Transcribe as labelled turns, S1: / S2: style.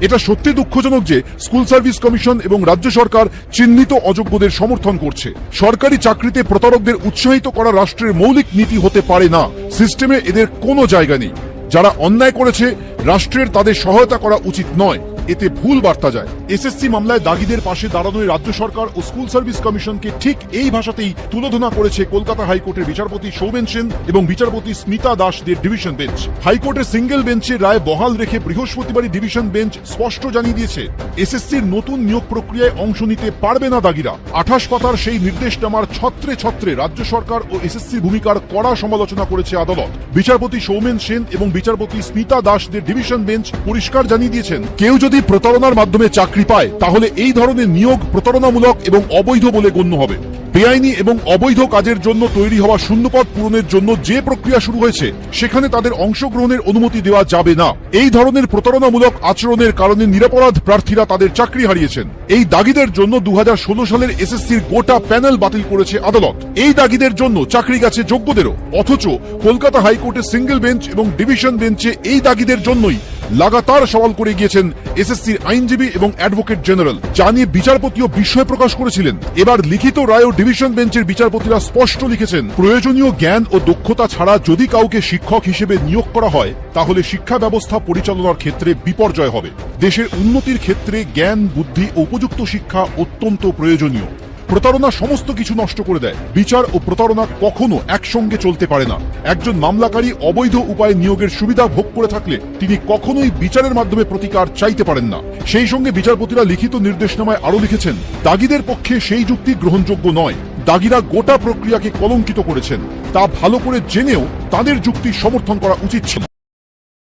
S1: এটা সত্যি দুঃখজনক যে স্কুল সার্ভিস কমিশন এবং রাজ্য সরকার চিহ্নিত অযোগ্যদের সমর্থন করছে। সরকারি চাকরিতে প্রতারকদের উৎসাহিত করা রাষ্ট্রের মৌলিক নীতি হতে পারে না। সিস্টেমে এদের কোনো জায়গা নেই। যারা অন্যায় করেছে, রাষ্ট্রের তাদের সহায়তা করা উচিত নয়। এতে ভুল বার্তা যায়। এসএসসি মামলায় দাগিদের পাশে দাঁড়ানোয় রাজ্য সরকার ও স্কুল সার্ভিস কমিশনকে ঠিক এই ভাষাতেই তুলোধনা করেছে কলকাতা হাইকোর্টের বিচারপতি সৌমেন সেন এবং বিচারপতি স্মিতা দাসদের ডিভিশন বেঞ্চ। হাইকোর্টের সিঙ্গেল বেঞ্চে রায় বহাল রেখে বৃহস্পতিবারই ডিভিশন বেঞ্চ স্পষ্ট জানিয়ে দিয়েছে, এসএসসির নতুন নিয়োগ প্রক্রিয়ায় অংশ নিতে পারবে না দাগিরা। আঠাশ পাতার সেই নির্দেশ নির্দেশনামার ছত্রে ছত্রে রাজ্য সরকার ও এসএসসির ভূমিকার কড়া সমালোচনা করেছে আদালত। বিচারপতি সৌমেন সেন এবং বিচারপতি স্মিতা দাসদের ডিভিশন বেঞ্চ পরিষ্কার জানিয়ে দিয়েছেন, কেউ যদি প্রতারণার মাধ্যমে চাকরি পায়, তাহলে এই ধরনের নিয়োগ প্রতারণামূলক এবং অবৈধ বলে গণ্য হবে। বেআইনি এবং অবৈধ কাজের জন্য তৈরি হওয়া শূন্যপদ পূরণের জন্য যে প্রক্রিয়া শুরু হয়েছে, সেখানে তাদের অংশগ্রহণের অনুমতি দেওয়া যাবে না। এই ধরনের প্রতারণামূলক আচরণের কারণে নিরাপরাধ প্রার্থীরা তাদের চাকরি হারিয়েছেন। এই দাগিদের জন্য দু হাজার ষোলো সালের এসএসসির গোটা প্যানেল বাতিল করেছে আদালত। এই দাগিদের জন্য চাকরি গেছে যোগ্যদেরও। অথচ কলকাতা হাইকোর্টের সিঙ্গেল বেঞ্চ এবং ডিভিশন বেঞ্চে এই দাগিদের জন্যই লাগাতার সওয়াল করে গিয়েছেন এসএসসির আইনজীবী এবং অ্যাডভোকেট জেনারেল, যা নিয়ে বিচারপতিও বিস্ময় প্রকাশ করেছিলেন। এবার লিখিত রায় ও ডিভিশন বেঞ্চের বিচারপতিরা স্পষ্ট লিখেছেন, প্রয়োজনীয় জ্ঞান ও দক্ষতা ছাড়া যদি কাউকে শিক্ষক হিসেবে নিয়োগ করা হয়, তাহলে শিক্ষা ব্যবস্থা পরিচালনার ক্ষেত্রে বিপর্যয় হবে। দেশের উন্নতির ক্ষেত্রে জ্ঞান, বুদ্ধি ও উপযুক্ত শিক্ষা অত্যন্ত প্রয়োজনীয়। প্রতারণা সমস্ত কিছু নষ্ট করে দেয়। বিচার ও প্রতারণা কখনো একসঙ্গে চলতে পারে না। একজন মামলাকারী অবৈধ উপায়ে নিয়োগের সুবিধা ভোগ করে থাকলে তিনি কখনোই বিচারের মাধ্যমে প্রতিকার চাইতে পারেন না। সেই সঙ্গে বিচারপতিরা লিখিত নির্দেশনামায় আরও লিখেছেন, দাগিদের পক্ষে সেই যুক্তি গ্রহণযোগ্য নয়। দাগিরা গোটা প্রক্রিয়াকে কলঙ্কিত করেছেন। তা ভালো করে জেনেও তাদের যুক্তি সমর্থন করা উচিত ছিল।